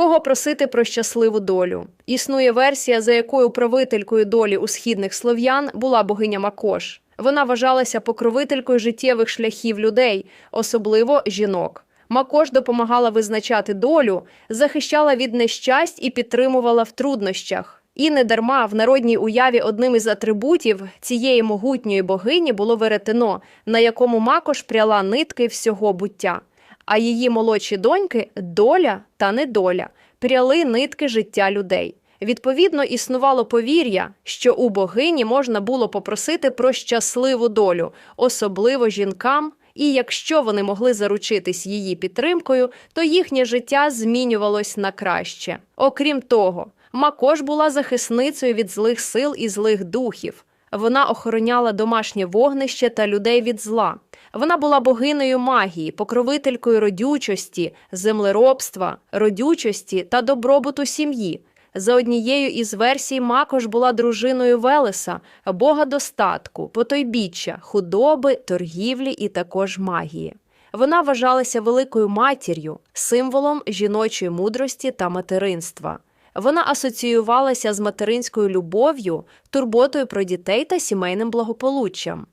Кого просити про щасливу долю? Існує версія, за якою правителькою долі у східних слов'ян була богиня Макош. Вона вважалася покровителькою життєвих шляхів людей, особливо жінок. Макош допомагала визначати долю, захищала від нещасть і підтримувала в труднощах. І недарма в народній уяві одним із атрибутів цієї могутньої богині було веретено, на якому Макош пряла нитки всього буття. А її молодші доньки доля та недоля пряли нитки життя людей. Відповідно, існувало повір'я, що у богині можна було попросити про щасливу долю, особливо жінкам. І якщо вони могли заручитись її підтримкою, то їхнє життя змінювалось на краще. Окрім того, Макош була захисницею від злих сил і злих духів. Вона охороняла домашнє вогнище та людей від зла. Вона була богинею магії, покровителькою родючості, землеробства, родючості та добробуту сім'ї. За однією із версій, Макош була дружиною Велеса, бога достатку, потойбіччя, худоби, торгівлі і також магії. Вона вважалася великою матір'ю, символом жіночої мудрості та материнства. Вона асоціювалася з материнською любов'ю, турботою про дітей та сімейним благополуччям.